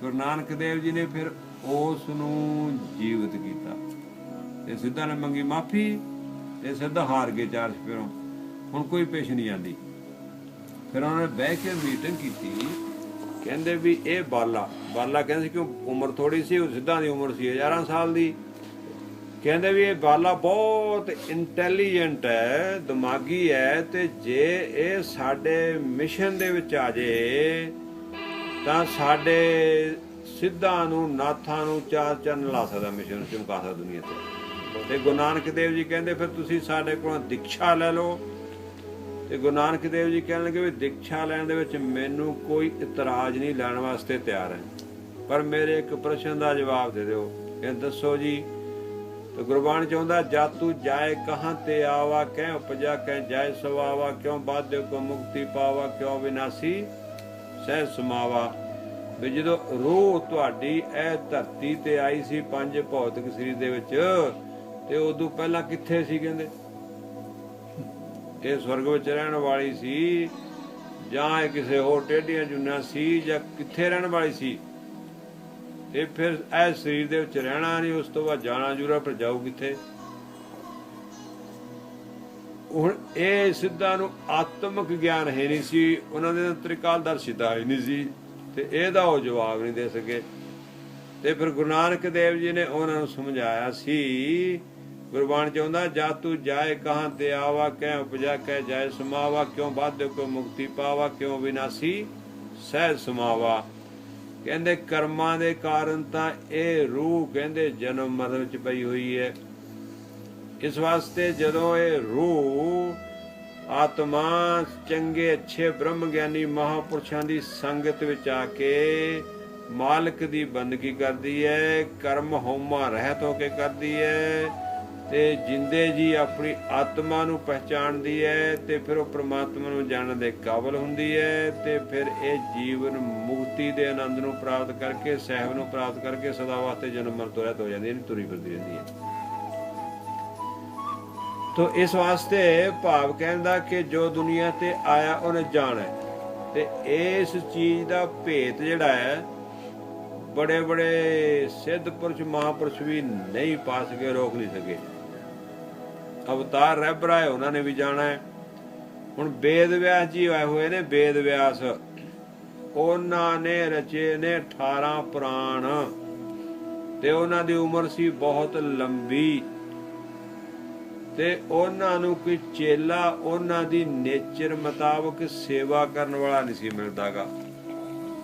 ਗੁਰੂ ਨਾਨਕ ਦੇਵ ਜੀ ਨੇ ਫਿਰ ਉਸ ਨੂੰ ਜੀਵਤ ਕੀਤਾ ਤੇ ਸਿੱਧਾ ਨੇ ਮੰਗੀ, ਮਾਫੀ ਤੇ ਸਿੱਧਾ ਹਾਰ ਗਏ ਚਾਰ ਸਪੇਰੋਂ ਹੁਣ ਕੋਈ ਪੇਸ਼ ਨਹੀਂ ਆਂਦੀ। ਫਿਰ ਉਹਨਾਂ ਨੇ ਬਹਿ ਕੇ ਮੀਟਿੰਗ ਕੀਤੀ। ਕਹਿੰਦੇ ਵੀ ਇਹ ਬਾਲਾ ਬਾਲਾ ਕਹਿੰਦੇ ਸੀ ਕਿ ਉਮਰ ਥੋੜੀ ਸੀ, ਉਹ ਸਿੱਧਾ ਦੀ ਉਮਰ ਸੀ, ਹਜ਼ਾਰਾਂ ਸਾਲ ਦੀ। ਕਹਿੰਦੇ ਵੀ ਇਹ ਬਾਲਾ ਬਹੁਤ ਇੰਟੈਲੀਜੈਂਟ ਹੈ, ਦਿਮਾਗੀ ਹੈ ਤੇ ਜੇ ਇਹ ਸਾਡੇ ਮਿਸ਼ਨ ਦੇ ਵਿੱਚ ਆ ਜੇ, ਤਾਂ ਸਾਡੇ ਸਿੱਧਾਂ ਨੂੰ, ਨਾਥਾਂ ਨੂੰ ਚਾਰ ਚੰਨ ਲਾ ਸਕਦਾ ਮਿਸ਼ਨ ਨੂੰ ਚਮਕਾ ਸਕਦਾ ਦੁਨੀਆ ਤੇ। ਤੇ ਗੁਰੂ ਨਾਨਕ ਦੇਵ ਜੀ ਕਹਿੰਦੇ, ਫਿਰ ਤੁਸੀਂ ਸਾਡੇ ਕੋਲੋਂ ਦੀਕਸ਼ਾ ਲੈ ਲਓ ਤੇ ਗੁਰੂ ਨਾਨਕ ਦੇਵ ਜੀ ਕਹਿਣ ਲੱਗੇ ਵੀ ਦੀਕਸ਼ਾ ਲੈਣ ਦੇ ਵਿੱਚ ਮੈਨੂੰ ਕੋਈ ਇਤਰਾਜ਼ ਨਹੀਂ ਲੈਣ ਵਾਸਤੇ ਤਿਆਰ ਹੈ। ਪਰ ਮੇਰੇ ਇੱਕ ਪ੍ਰਸ਼ਨ ਦਾ ਜਵਾਬ ਦੇ ਦਿਓ। ਇਹ ਦੱਸੋ ਜੀ, ਤੇ ਗੁਰਬਾਣੀ ਚਾਹੁੰਦਾ ਜਦ ਜਾਏ ਕਹਾਂ ਤੇ ਆਵਾ, ਕਹਿ ਉਪਜਾ, ਕਹਿ ਜਾਏ ਸਵਾਵਾ ਕਿਉਂ ਬਾਧਿਓ ਕੋ ਮੁਕਤੀ ਪਾਵਾ, ਕਿਉਂ ਵਿਨਾਸੀ ਸਹਿ ਸਮਾਵਾ? ਵੀ ਜਦੋਂ ਰੂਹ ਤੁਹਾਡੀ ਇਹ ਧਰਤੀ ਤੇ ਆਈ ਸੀ ਪੰਜ ਭੌਤਿਕ ਸਰੀਰ ਦੇ ਵਿੱਚ, ਤੇ ਉਦੋਂ ਪਹਿਲਾਂ ਕਿੱਥੇ ਸੀ ਕਹਿੰਦੇ? ਇਹ ਸਵਰਗ ਵਿੱਚ ਰਹਿਣ ਵਾਲੀ ਸੀ ਜਾਂ ਇਹ ਕਿਸੇ ਹੋਰ ਟੇਢੀਆਂ ਜੁਨਾ ਸੀ ਜਾਂ ਕਿੱਥੇ ਰਹਿਣ ਵਾਲੀ ਸੀ। ਤੇ ਫਿਰ ਇਹ ਸਰੀਰ ਦੇ ਵਿੱਚ ਰਹਿਣਾ ਨਹੀਂ, ਉਸ ਤੋਂ ਬਾਅਦ ਜਾਣਾ ਜੂਰਾ ਪਰ ਜਾਊ ਕਿੱਥੇ? ਹੁਣ ਇਹ ਸਿੱਧਾ ਨੂੰ ਆਤਮਿਕ ਗਿਆਨ ਹੈ ਨਹੀਂ ਸੀ, ਉਹਨਾਂ ਦੇ ਤ੍ਰਿਕਾਲ ਤ੍ਰਿਕਾਲਦਰਸ਼ਿਤਾ ਹੈ ਨਹੀਂ ਸੀ, ਤੇ ਇਹਦਾ ਉਹ ਜਵਾਬ ਨਹੀਂ ਦੇ ਸਕੇ। ਤੇ ਫਿਰ ਗੁਰੂ ਨਾਨਕ ਦੇਵ ਜੀ ਨੇ ਉਹਨਾਂ ਨੂੰ ਸਮਝਾਇਆ ਸੀ ਗੁਰਬਾਣੀ ਚਾਹੁੰਦਾ, ਜਾ ਤੂੰ ਜਾਏ ਕਹਾਂ ਤੇ ਆਵਾ, ਕਹਿ ਉਪਜਾ, ਕਹਿ ਜਾਏ ਸਮਾਵਾ, ਕਿਉਂ ਬਾਧਿਓ ਕੋ ਮੁਕਤੀ ਪਾਵਾ, ਕਿਉਂ ਵਿਨਾਸੀ ਸਹਿ ਸਮਾਵਾ? ਕਹਿੰਦੇ, ਕਰਮਾਂ ਦੇ ਕਾਰਨ ਤਾਂ ਇਹ ਰੂਹ ਕਹਿੰਦੇ ਜਨਮ ਮਰਨ ਵਿੱਚ ਪਈ ਹੋਈ ਹੈ। ਇਸ ਵਾਸਤੇ ਜਦੋਂ ਇਹ ਰੂਹ ਆਤਮਾ ਚੰਗੇ, ਅੱਛੇ ਬ੍ਰਹਮ ਗਿਆਨੀ ਮਹਾਪੁਰਸ਼ਾਂ ਦੀ ਸੰਗਤ ਵਿੱਚ ਆ ਕੇ ਮਾਲਕ ਦੀ ਬੰਦਗੀ ਕਰਦੀ ਹੈ, ਕਰਮ ਹੋਮਾ ਰਹਿਤ ਹੋ ਕੇ ਕਰਦੀ ਹੈ ਤੇ ਜਿੰਦੇ ਜੀ ਆਪਣੀ ਆਤਮਾ ਨੂੰ ਪਹਿਚਾਣਦੀ ਹੈ ਤੇ ਫਿਰ ਉਹ ਪ੍ਰਮਾਤਮਾ ਨੂੰ ਜਾਣਨ ਦੇ ਕਾਬਲ ਹੁੰਦੀ ਹੈ ਤੇ ਫਿਰ ਇਹ ਜੀਵਨ ਮੁਕਤੀ ਦੇ ਆਨੰਦ ਨੂੰ ਪ੍ਰਾਪਤ ਕਰਕੇ, ਸਹਿਬ ਨੂੰ ਪ੍ਰਾਪਤ ਕਰਕੇ ਸਦਾ ਵਾਸਤੇ ਜਨਮ ਮਰਨ ਤੋਂ ਰਹਿਤ ਹੋ ਜਾਂਦੀ ਹੈ ਤੁਰੀ ਫਿਰਦੀ ਰਹਿੰਦੀ ਹੈ ਤੋ ਇਸ ਵਾਸਤੇ ਭਾਵ ਕਹਿੰਦਾ ਕਿ ਜੋ ਦੁਨੀਆ ਤੇ ਆਇਆ ਉਹਨੇ ਜਾਣਾ ਹੈ। ਤੇ ਇਸ ਚੀਜ਼ ਦਾ ਭੇਤ ਜਿਹੜਾ ਹੈ ਬੜੇ ਬੜੇ ਸਿੱਧ ਪੁਰਸ਼ ਮਹਾਪੁਰਸ਼ ਵੀ ਨਹੀਂ ਪਾ ਸਕੇ, ਰੋਕ ਨਹੀਂ ਸਕੇ ਅਵਤਾਰ ਰਹਿਬਰਾ ਉਹਨਾਂ ਨੇ ਵੀ ਜਾਣਾ ਹੈ। ਹੁਣ ਵੇਦ ਵਿਆਸ ਜੀ ਆਏ ਹੋਏ ਨੇ, ਬੇਦ ਵਿਆਸ। ਉਹਨਾਂ ਨੇ ਰਚੇ ਨੇ 18 ਪੁਰਾਣ। ਤੇ ਉਹਨਾਂ ਦੀ ਉਮਰ ਸੀ ਬਹੁਤ ਲੰਬੀ। ਤੇ ਉਹਨਾਂ ਨੂੰ ਕੋਈ ਚੇਲਾ, ਉਹਨਾਂ ਦੀ ਨੇਚਰ ਮੁਤਾਬਕ ਸੇਵਾ ਕਰਨ ਵਾਲਾ ਨਹੀਂ ਸੀ ਮਿਲਦਾਗਾ।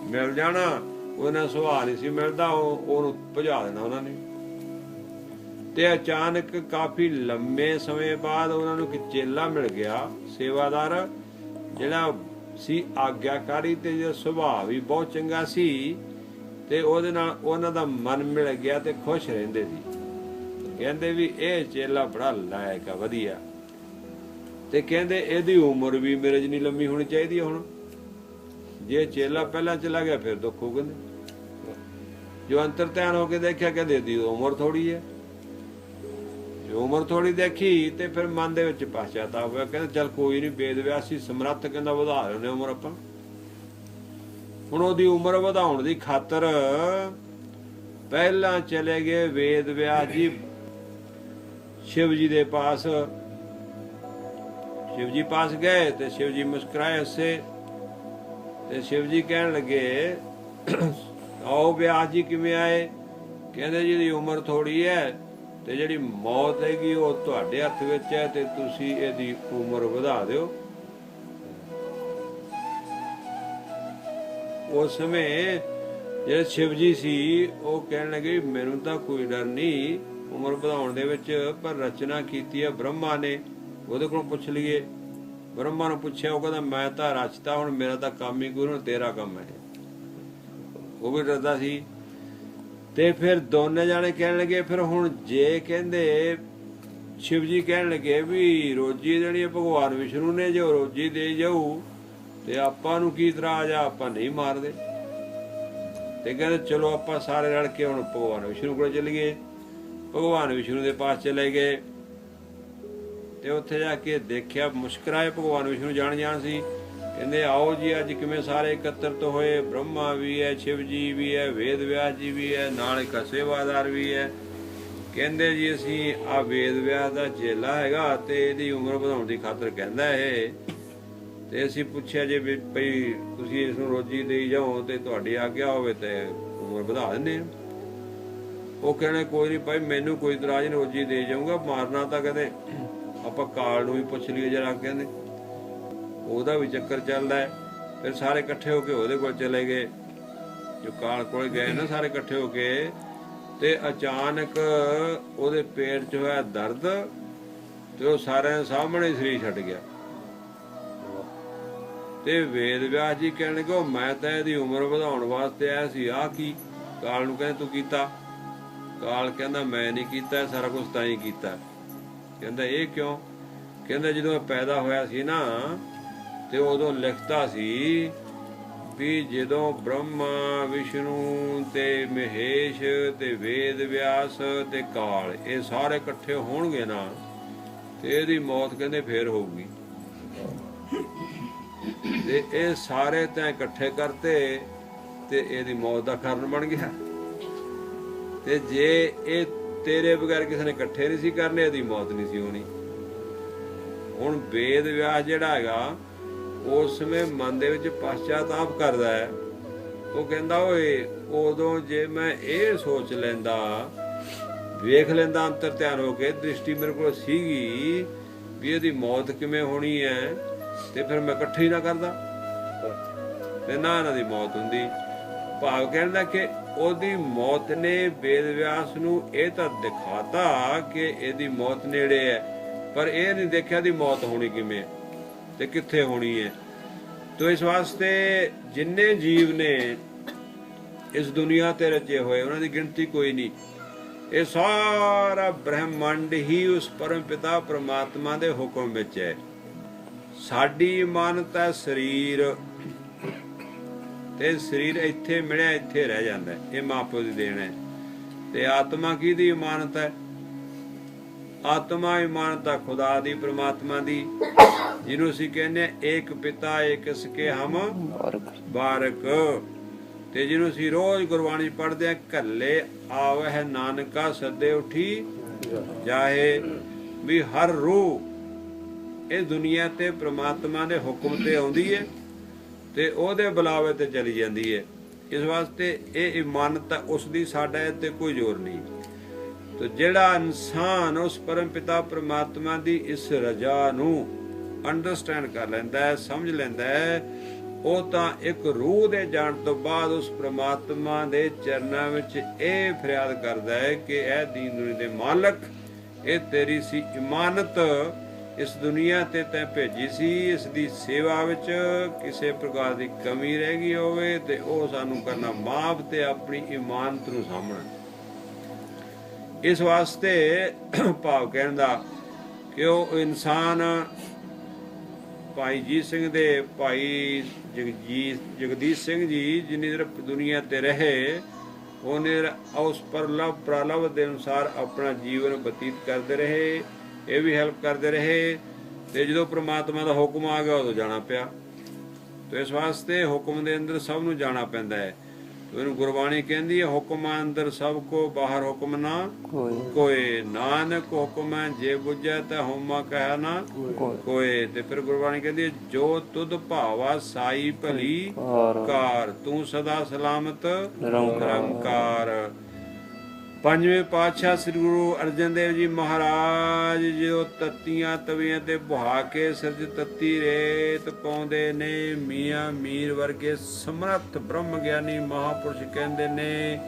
ਮਿਲ ਜਾਣਾ ਉਹਨਾਂ ਸੁਭਾਅ ਨਹੀਂ ਸੀ ਮਿਲਦਾ, ਉਹ ਉਹਨੂੰ ਭਜਾ ਦੇਣਾ ਉਹਨਾਂ ਨੇ। ਤੇ ਅਚਾਨਕ ਕਾਫੀ ਲੰਮੇ ਸਮੇਂ ਬਾਅਦ ਉਹਨਾਂ ਨੂੰ ਇੱਕ ਚੇਲਾ ਮਿਲ ਗਿਆ, ਸੇਵਾਦਾਰ, ਜਿਹੜਾ ਸੀ ਆਗਿਆਕਾਰੀ ਤੇ ਜਿਹੜਾ ਸੁਭਾਅ ਵੀ ਬਹੁਤ ਚੰਗਾ ਸੀ ਤੇ ਉਹਦੇ ਨਾਲ ਉਹਨਾਂ ਦਾ ਮਨ ਮਿਲ ਗਿਆ ਤੇ ਖੁਸ਼ ਰਹਿੰਦੇ ਸੀ। ਕਹਿੰਦੇ ਵੀ ਇਹ ਚੇਲਾ ਬੜਾ ਲਾਇਕ ਆ, ਵਧੀਆ। ਤੇ ਕਹਿੰਦੇ ਇਹਦੀ ਉਮਰ ਵੀ ਮੇਰੇ ਜਿੰਨੀ ਲੰਮੀ ਹੋਣੀ ਚਾਹੀਦੀ ਹੈ ਹੁਣ। ਜੇ ਚੇਲਾ ਪਹਿਲਾਂ ਚਲਾ ਗਿਆ, ਫਿਰ ਦੁੱਖ ਹੋ ਕਹਿੰਦੇ ਜੋ ਅੰਤਰ ਧਿਆਨ ਹੋ ਕੇ ਦੇਖਿਆ, ਕਹਿੰਦੇ ਦੀ ਉਮਰ ਥੋੜੀ ਹੈ ਜੋ ਉਮਰ ਥੋੜੀ ਦੇਖੀ ਤੇ ਫਿਰ ਮਨ ਦੇ ਵਿੱਚ ਪਛਤਾਵਾ ਹੋਇਆ ਕਹਿੰਦੇ, ਚਲ ਕੋਈ ਨਹੀਂ ਵੇਦ ਵਿਆਸੀ ਸਮਰੱਥ ਕਹਿੰਦਾ ਵਧਾ ਲੈਣੇ ਉਮਰ ਆਪਾਂ। ਹੁਣ ਉਹਦੀ ਉਮਰ ਵਧਾਉਣ ਦੀ ਖਾਤਰ ਪਹਿਲਾਂ ਚਲੇ ਗਏ ਵੇਦ ਵਿਆਸ ਜੀ ਸ਼ਿਵ ਜੀ ਦੇ ਪਾਸ। ਸ਼ਿਵ ਜੀ ਪਾਸ ਗਏ ਤੇ ਸ਼ਿਵ ਜੀ ਮੁਸਕਰਾਏ ਉਸੇ ਤੇ ਸ਼ਿਵ ਜੀ ਕਹਿਣ ਲੱਗੇ, ਆਓ ਵਿਆਸ ਜੀ ਕਿਵੇਂ ਆਏ? ਕਹਿੰਦੇ ਜੀ ਦੀ ਉਮਰ ਥੋੜੀ ਹੈ ਤੇ ਜਿਹੜੀ ਮੌਤ ਹੈਗੀ ਉਹ ਤੁਹਾਡੇ ਹੱਥ ਵਿੱਚ ਹੈ ਤੇ ਤੁਸੀਂ ਇਹਦੀ ਉਮਰ ਵਧਾ ਦਿਓ। ਉਸ ਸਮੇਂ ਜਿਹੜੇ ਸ਼ਿਵਜੀ ਸੀ, ਉਹ ਕਹਿਣ ਲੱਗੇ, ਮੈਨੂੰ ਤਾਂ ਕੋਈ ਡਰ ਨਹੀਂ ਉਮਰ ਵਧਾਉਣ ਦੇ ਵਿੱਚ, ਪਰ ਰਚਨਾ ਕੀਤੀ ਹੈ ਬ੍ਰਹਮਾ ਨੇ। ਉਹਦੇ ਕੋਲੋਂ ਪੁੱਛ ਲਈਏ। ਬ੍ਰਹਮਾ ਨੂੰ ਪੁੱਛਿਆ, ਉਹ ਕਹਿੰਦਾ, ਮੈਂ ਤਾਂ ਰਚਤਾ, ਹੁਣ ਮੇਰਾ ਤਾਂ ਕੰਮ ਹੀ ਗੁਰੂ ਤੇਰਾ ਕੰਮ ਹੈ ਉਹ ਵੀ ਡਰਦਾ ਸੀ। ਤੇ ਫਿਰ ਦੋਨੇ ਜਾਣੇ ਕਹਿਣ ਲੱਗੇ, ਫਿਰ ਹੁਣ ਜੇ ਕਹਿੰਦੇ ਸ਼ਿਵ ਜੀ ਕਹਿਣ ਲੱਗੇ ਵੀ ਰੋਜੀ ਦੇਣੀ ਭਗਵਾਨ ਵਿਸ਼ਨੂੰ ਨੇ ਜੋ ਰੋਜੀ ਦੇ ਜਾਊ, ਤੇ ਆਪਾਂ ਨੂੰ ਕੀ ਇਤਰਾਜ਼ ਆ? ਆਪਾਂ ਨਹੀਂ ਮਾਰਦੇ। ਤੇ ਕਹਿੰਦੇ, ਚਲੋ ਆਪਾਂ ਸਾਰੇ ਰਲ ਕੇ ਹੁਣ ਭਗਵਾਨ ਵਿਸ਼ਨੂੰ ਕੋਲ ਚੱਲੀਏ। ਭਗਵਾਨ ਵਿਸ਼ਨੂੰ ਦੇ ਪਾਸ ਚਲੇ ਗਏ। ਤੇ ਉੱਥੇ ਜਾ ਕੇ ਦੇਖਿਆ, ਮੁਸ਼ਕਰਾਏ ਭਗਵਾਨ ਵਿਸ਼ਨੂੰ ਜਾਣ ਜਾਣ ਸੀ। ਕਹਿੰਦੇ, ਆਓ ਜੀ, ਅੱਜ ਕਿਵੇਂ ਸਾਰੇ ਇਕੱਤਰਤ ਹੋਏ? ਬ੍ਰਹਮਾ ਵੀ ਹੈ, ਸ਼ਿਵ ਜੀ ਵੀ ਹੈ, ਵੇਦ ਵਿਆਸ ਜੀ ਵੀ ਹੈ ਨਾਲ ਇੱਕ ਸੇਵਾਦਾਰ ਵੀ ਹੈ। ਕਹਿੰਦੇ ਜੀ, ਅਸੀਂ ਆ ਵੇਦ ਵਿਆਸ ਦਾ ਚੇਲਾ ਹੈਗਾ ਤੇ ਇਹਦੀ ਉਮਰ ਵਧਾਉਣ ਦੀ ਖਾਤਰ ਕਹਿੰਦਾ ਇਹ। ਤੇ ਅਸੀਂ ਪੁੱਛਿਆ ਜੇ ਵੀ ਭਈ ਤੁਸੀਂ ਇਸ ਨੂੰ ਰੋਜੀ ਦੇਈ ਜਾਓ ਤੇ ਤੁਹਾਡੀ ਆਗਿਆ ਹੋਵੇ ਤੇ ਉਮਰ ਵਧਾ ਦਿੰਦੇ ਆ ਉਹ ਕਹਿੰਦੇ, ਕੋਈ ਨਹੀਂ ਭਾਈ, ਮੈਨੂੰ ਕੋਈ ਇਤਰਾਜ਼ ਨਹੀਂ, ਰੋਜੀ ਦੇ ਜਾਊਗਾ, ਮਾਰਨਾ ਤਾਂ ਕਦੇ ਆਪਾਂ ਕਾਲ ਨੂੰ ਵੀ ਪੁੱਛ ਲਈਏ ਜਰਾ, ਕਹਿੰਦੇ। ਉਹਦਾ ਵੀ ਚੱਕਰ ਚੱਲਦਾ ਹੈ। ਫਿਰ ਸਾਰੇ ਇਕੱਠੇ ਹੋ ਕੇ ਉਹਦੇ ਕੋਲ ਚਲੇ ਗਏ। ਜੋ ਕਾਲ ਕੋਲ ਗਏ ਨਾ ਸਾਰੇ ਇਕੱਠੇ ਹੋ ਕੇ, ਤੇ ਅਚਾਨਕ ਉਹਦੇ ਪੇਟ 'ਚ ਹੋਇਆ ਦਰਦ ਤੇ ਉਹ ਸਾਰਿਆਂ ਸਾਹਮਣੇ ਸਰੀਰ ਛੱਡ ਗਿਆ। ਤੇ ਵੇਦ ਵਿਆਸ ਜੀ ਕਹਿਣ ਲੱਗੇ, "ਉਹ ਮੈਂ ਤਾਂ ਇਹਦੀ ਉਮਰ ਵਧਾਉਣ ਵਾਸਤੇ ਆਇਆ ਸੀ। ਆ ਕੀ? ਕਾਲ ਨੂੰ ਕਹਿੰਦੇ, ਤੂੰ ਕੀਤਾ? ਕਾਲ ਕਹਿੰਦਾ, ਮੈਂ ਨਹੀਂ ਕੀਤਾ, ਸਾਰਾ ਕੁਝ ਤਾਂ ਹੀ ਕੀਤਾ। ਕਹਿੰਦਾ, ਇਹ ਕਿਉਂ? ਕਹਿੰਦਾ, ਜਦੋਂ ਇਹ ਪੈਦਾ ਹੋਇਆ ਸੀ ਨਾ ਤੇ ਉਦੋਂ ਲਿਖਤਾ ਸੀ ਵੀ ਜਦੋਂ ਬ੍ਰਹਮਾ, ਵਿਸ਼ਨੂੰ ਤੇ ਮਹੇਸ਼ ਤੇ ਵੇਦ, ਵਿਆਸ ਤੇ ਕਾਲ ਇਹ ਸਾਰੇ ਇਕੱਠੇ ਹੋਣਗੇ ਨਾ, ਤੇ ਇਹਦੀ ਮੌਤ ਕਹਿੰਦੇ ਫੇਰ ਹੋਊਗੀ। ਤੇ ਇਹ ਸਾਰੇ ਤਾਂ ਇਕੱਠੇ ਕਰਤੇ ਤੇ ਇਹਦੀ ਮੌਤ ਦਾ ਕਾਰਨ ਬਣ ਗਿਆ। ਤੇ ਜੇ ਇਹ ਤੇਰੇ ਬਗੈਰ ਕਿਸੇ ਨੇ ਇਕੱਠੇ ਨਹੀਂ ਸੀ ਕਰਨੇ, ਇਹਦੀ ਮੌਤ ਨਹੀਂ ਸੀ ਹੋਣੀ। ਹੁਣ ਵੇਦ, ਵਿਆਸ ਜਿਹੜਾ ਹੈਗਾ ਉਸ ਸਮੇਂ ਮਨ ਦੇ ਵਿੱਚ ਪਛਤਾਪ ਕਰਦਾ ਹੈ। ਉਹ ਕਹਿੰਦਾ, ਓਏ, ਉਦੋਂ ਜੇ ਮੈਂ ਇਹ ਸੋਚ ਲੈਂਦਾ, ਵੇਖ ਲੈਂਦਾ ਅੰਤਰ ਧਿਆਨ ਹੋ ਕੇ, ਦ੍ਰਿਸ਼ਟੀ ਮੇਰੇ ਕੋਲ ਸੀਗੀ ਵੀ ਇਹਦੀ ਮੌਤ ਕਿਵੇਂ ਹੋਣੀ ਹੈ, ਤੇ ਫਿਰ ਮੈਂ ਇਕੱਠੇ ਨਾ ਕਰਦਾ। ਤੇ ਨਾ ਇਹਨਾਂ ਦੀ ਮੌਤ ਹੁੰਦੀ। ਭਾਵ ਕਹਿੰਦਾ ਕਿ ਉਹਦੀ ਮੌਤ ਨੇ ਵੇਦ ਵਿਆਸ ਨੂੰ ਇਹ ਤਾਂ ਦਿਖਾਤਾ ਕਿ ਇਹਦੀ ਮੌਤ ਨੇੜੇ ਹੈ, ਪਰ ਇਹ ਨਹੀਂ ਦੇਖਿਆ ਦੀ ਮੌਤ ਹੋਣੀ ਕਿਵੇਂ ਹੈ। ਤੇ ਕਿੱਥੇ ਹੋਣੀ ਹੈ? ਤੋ ਇਸ ਵਾਸਤੇ ਜਿੰਨੇ ਜੀਵ ਨੇ ਇਸ ਦੁਨੀਆ ਤੇ ਰਚੇ ਹੋਏ, ਉਹਨਾਂ ਦੀ ਗਿਣਤੀ ਕੋਈ ਨਹੀਂ। ਇਹ ਸਾਰਾ ਬ੍ਰਹਿਮੰਡ ਹੀ ਉਸ ਪਰਮ ਪਿਤਾ ਪ੍ਰਮਾਤਮਾ ਦੇ ਹੁਕਮ ਵਿੱਚ ਹੈ। ਸਾਡੀ ਮਾਨਤਾ ਸਰੀਰ, ਤੇ ਸਰੀਰ ਇੱਥੇ ਮਿਲਿਆ, ਇੱਥੇ ਰਹਿ ਜਾਂਦਾ ਇਹ ਮਾਪੋ ਦੀ ਦੇਣ ਹੈ। ਤੇ ਆਤਮਾ ਕਿਹਦੀ ਇਮਾਨਤ ਹੈ? ਆਤਮਾ ਇਮਾਨਤ ਖੁਦਾ ਦੀ ਪ੍ਰਮਾਤਮਾ ਦੀ। ਜਿਹਨੂੰ ਅਸੀਂ ਕਹਿੰਦੇ ਹਾਂ, ਪਿਤਾ ਏਕ ਸਕੇ ਹਮ ਬਾਰਕ। ਤੇ ਜਿਹਨੂੰ ਅਸੀਂ ਰੋਜ਼ ਗੁਰਬਾਣੀ ਪੜ੍ਹਦੇ ਆ ਕੱਲੇ ਆਵਹਿ ਨਾਨਕਾ ਸੱਦੇ ਉਠੀ ਜਾਏ ਵੀ ਹਰ ਰੂਹ ਇਹ ਦੁਨੀਆ ਤੇ ਪ੍ਰਮਾਤਮਾ ਦੇ ਹੁਕਮ ਤੇ ਆਉਂਦੀ ਹੈ ਤੇ ਉਹਦੇ ਬੁਲਾਵੇ ਤੇ ਚਲੀ ਜਾਂਦੀ ਹੈ ਇਸ ਵਾਸਤੇ ਇਹ ਇਮਾਨਤ ਉਸ ਦੀ ਸਾਡਾ ਤੇ ਕੋਈ ਜ਼ੋਰ ਨਹੀਂ। ਤੋ ਜਿਹੜਾ ਇਨਸਾਨ ਉਸ ਪਰਮ ਪਿਤਾ ਪ੍ਰਮਾਤਮਾ ਦੀ ਇਸ ਰਜਾ ਨੂੰ ਅੰਡਰਸਟੈਂਡ ਕਰ ਲੈਂਦਾ ਹੈ, ਸਮਝ ਲੈਂਦਾ ਹੈ, ਉਹ ਤਾਂ ਇੱਕ ਰੂਹ ਦੇ ਜਾਣ ਤੋਂ ਬਾਅਦ ਉਸ ਪ੍ਰਮਾਤਮਾ ਦੇ ਚਰਨਾਂ ਵਿੱਚ ਇਹ ਫਰਿਆਦ ਕਰਦਾ ਹੈ ਕਿ ਇਹ ਦੀਨ ਦੁਨੀਆ ਦੇ ਮਾਲਕ, ਇਹ ਤੇਰੀ ਸੀ ਇਮਾਨਤ। ਇਸ ਦੁਨੀਆ ਤੇ ਤੈਂ ਭੇਜੀ ਸੀ, ਇਸ ਦੀ ਸੇਵਾ ਵਿੱਚ ਕਿਸੇ ਪ੍ਰਕਾਰ ਦੀ ਕਮੀ ਰਹਿ ਗਈ ਹੋਵੇ ਤੇ ਉਹ ਸਾਨੂੰ ਕਰਨਾ ਮਾਫ ਤੇ ਆਪਣੀ ਇਮਾਨਤ ਨੂੰ ਸਾਹਮਣਾ ਇਸ ਵਾਸਤੇ ਭਾਵ ਕਹਿਣ ਦਾ ਕਿ ਉਹ ਇਨਸਾਨ ਭਾਈ ਜੀਤ ਸਿੰਘ ਦੇ ਭਾਈ ਜਗਜੀਤ, ਜਗਦੀਸ਼ ਸਿੰਘ ਜੀ ਜਿੰਨੀ ਦੇਰ ਦੁਨੀਆ ਤੇ ਰਹੇ, ਉਹਨੇ ਉਸ ਪਰਲਵ, ਪ੍ਰਲਵ ਦੇ ਅਨੁਸਾਰ ਆਪਣਾ ਜੀਵਨ ਬਤੀਤ ਕਰਦੇ ਰਹੇ, ਇਹ ਵੀ ਹੈਲਪ ਕਰਦੇ ਰਹੇ ਤੇ ਜਦੋਂ ਪ੍ਰਮਾਤਮਾ ਦਾ ਹੁਕਮ ਆ ਗਿਆ ਉਦੋਂ ਜਾਣਾ ਪਿਆ। ਤੇ ਇਸ ਵਾਸਤੇ ਹੁਕਮ ਦੇ ਅੰਦਰ ਸਭ ਨੂੰ ਜਾਣਾ ਪੈਂਦਾ ਹੈ। ਇਹਨੂੰ ਗੁਰਬਾਣੀ ਕਹਿੰਦੀ ਹੈ ਹੁਕਮ ਅੰਦਰ ਸਭ ਕੋ ਬਾਹਰ ਹੁਕਮ ਨਾ ਕੋਈ। ਨਾਨਕ ਹੁਕਮ ਹੈ ਜੇ ਬੁੱਝੈ ਤਾਂ ਹੋਮਾ ਕਹਿ ਨਾ ਕੋਈ। ਤੇ ਫਿਰ ਗੁਰਬਾਣੀ ਕਹਿੰਦੀ ਹੈ ਜੋ ਤੁਧ ਭਾਵਾ ਸਾਈ ਭਲੀ ਕਾਰ। ਕਾਰ। ਤੂੰ ਸਦਾ ਸਲਾਮਤ ਨਿਰੰਕਾਰ। ਪੰਜਵੇਂ ਪਾਤਸ਼ਾਹ ਸ੍ਰੀ ਗੁਰੂ ਅਰਜਨ ਦੇਵ ਜੀ ਮਹਾਰਾਜ ਜੋ ਤੱਤੀਆਂ ਤਵੀਆਂ ਤੇ ਬੁਹਾ ਕੇ ਸਿਰਜ ਤੱਤੀ ਰੇਤ ਪਾਉਂਦੇ ਨੇ, ਮੀਆਂ ਮੀਰ ਵਰਗੇ ਸਮਰੱਥ ਬ੍ਰਹਮ ਗਿਆਨੀ ਮਹਾਪੁਰਸ਼ ਕਹਿੰਦੇ ਨੇ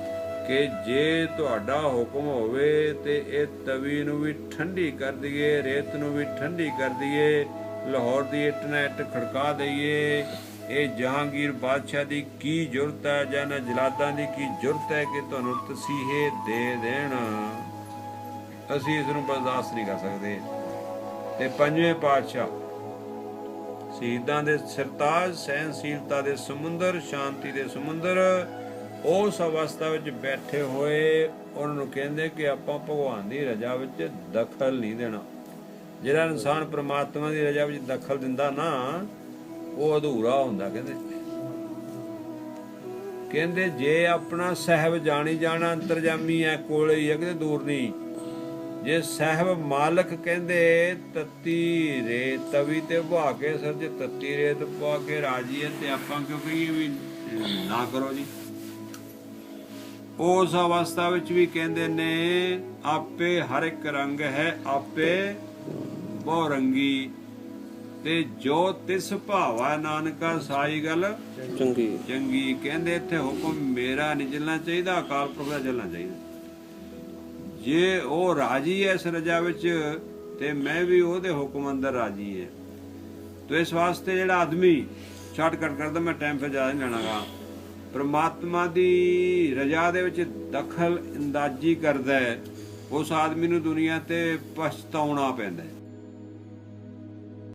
ਕਿ ਜੇ ਤੁਹਾਡਾ ਹੁਕਮ ਹੋਵੇ ਤੇ ਇਹ ਤਵੀ ਨੂੰ ਵੀ ਠੰਡੀ ਕਰ ਦਈਏ, ਰੇਤ ਨੂੰ ਵੀ ਠੰਡੀ ਕਰ ਦਈਏ, ਲਾਹੌਰ ਦੀ ਇੱਟ ਨਾਲ ਇੱਟ ਖੜਕਾ ਦਈਏ। ਇਹ ਜਹਾਂਗੀਰ ਬਾਦਸ਼ਾਹ ਦੀ ਕੀ ਜ਼ਰੂਰਤ ਹੈ ਜਾਂ ਜਲਾਦਾਂ ਦੀ ਕੀ ਜ਼ਰੂਰਤ ਹੈ ਕਿ ਤੁਹਾਨੂੰ ਤਸੀਹੇ ਦੇ ਦੇਣ? ਅਸੀਂ ਇਸ ਨੂੰ ਬਰਦਾਸ਼ਤ ਨਹੀਂ ਕਰ ਸਕਦੇ। ਤੇ ਪੰਜਵੇਂ ਪਾਤਸ਼ਾਹ, ਸ਼ਹੀਦਾਂ ਦੇ ਸਰਤਾਜ ਸਹਿਨਸ਼ੀਲਤਾ ਦੇ ਸਮੁੰਦਰ, ਸ਼ਾਂਤੀ ਦੇ ਸਮੁੰਦਰ, ਉਸ ਅਵਸਥਾ ਵਿੱਚ ਬੈਠੇ ਹੋਏ ਉਹਨਾਂ ਨੂੰ ਕਹਿੰਦੇ ਕਿ ਆਪਾਂ ਭਗਵਾਨ ਦੀ ਰਜਾ ਵਿੱਚ ਦਖਲ ਨਹੀਂ ਦੇਣਾ। ਜਿਹੜਾ ਇਨਸਾਨ ਪ੍ਰਮਾਤਮਾ ਦੀ ਰਜਾ ਵਿੱਚ ਦਖਲ ਦਿੰਦਾ ਨਾ ਉਹ ਅਧੂਰਾ ਹੁੰਦਾ, ਕਹਿੰਦੇ। ਕਹਿੰਦੇ, ਜੇ ਆਪਣਾ ਸਹਿਬ ਜਾਣੀ ਜਾਣਾ ਅੰਤਰਜਾਮੀ ਹੈ ਕੋਲੇ ਹੀ ਹੈ ਕਿਤੇ ਦੂਰ ਨਹੀਂ। ਜੇ ਸਹਿਬ ਮਾਲਕ ਕਹਿੰਦੇ, ਤਤੀ ਰੇ ਤਵੀ ਤੇ ਬਹਾ ਕੇ ਸਰ ਜੇ ਤਤੀ ਰੇਤ ਪਾ ਕੇ ਰਾਜੀ ਹੈ ਤੇ ਆਪਾਂ ਕਿਉਂ ਕਹੀਏ ਵੀ ਨਾ ਕਰੋ ਜੀ। ਉਸ ਅਵਸਥਾ ਵਿੱਚ ਵੀ ਕਹਿੰਦੇ ਨੇ, ਆਪੇ ਹਰ ਇੱਕ ਰੰਗ ਹੈ, ਆਪੇ ਬਹੁ ਰੰਗੀ ਤੇ ਜੋ ਤਿਸ ਭਾਵਾ ਨਾਨਕਾ ਸਾਈ ਗੱਲ ਚੰਗੀ। ਚੰਗੀ ਕਹਿੰਦੇ ਇੱਥੇ ਹੁਕਮ ਮੇਰਾ ਨਹੀਂ ਚੱਲਣਾ ਚਾਹੀਦਾ ਅਕਾਲ ਪੁਰਖ ਦਾ ਚੱਲਣਾ ਚਾਹੀਦਾ। ਜੇ ਉਹ ਰਾਜੀ ਹੈ ਇਸ ਰਜਾ ਵਿੱਚ ਤੇ ਮੈਂ ਵੀ ਉਹਦੇ ਹੁਕਮ ਅੰਦਰ ਰਾਜੀ ਹੈ ਤੋ ਇਸ ਵਾਸਤੇ ਜਿਹੜਾ ਆਦਮੀ ਸ਼ਾਰਟਕਟ ਕਰਦਾ ਮੈਂ ਟਾਈਮ ਫਿਰ ਜ਼ਿਆਦਾ ਨਹੀਂ ਲੈਣਾਗਾ ਪ੍ਰਮਾਤਮਾ ਦੀ ਰਜ਼ਾ ਦੇ ਵਿੱਚ ਦਖਲ ਅੰਦਾਜ਼ੀ ਕਰਦਾ ਹੈ ਉਸ ਆਦਮੀ ਨੂੰ ਦੁਨੀਆ ਤੇ ਪਛਤਾਉਣਾ ਪੈਂਦਾ ਹੈ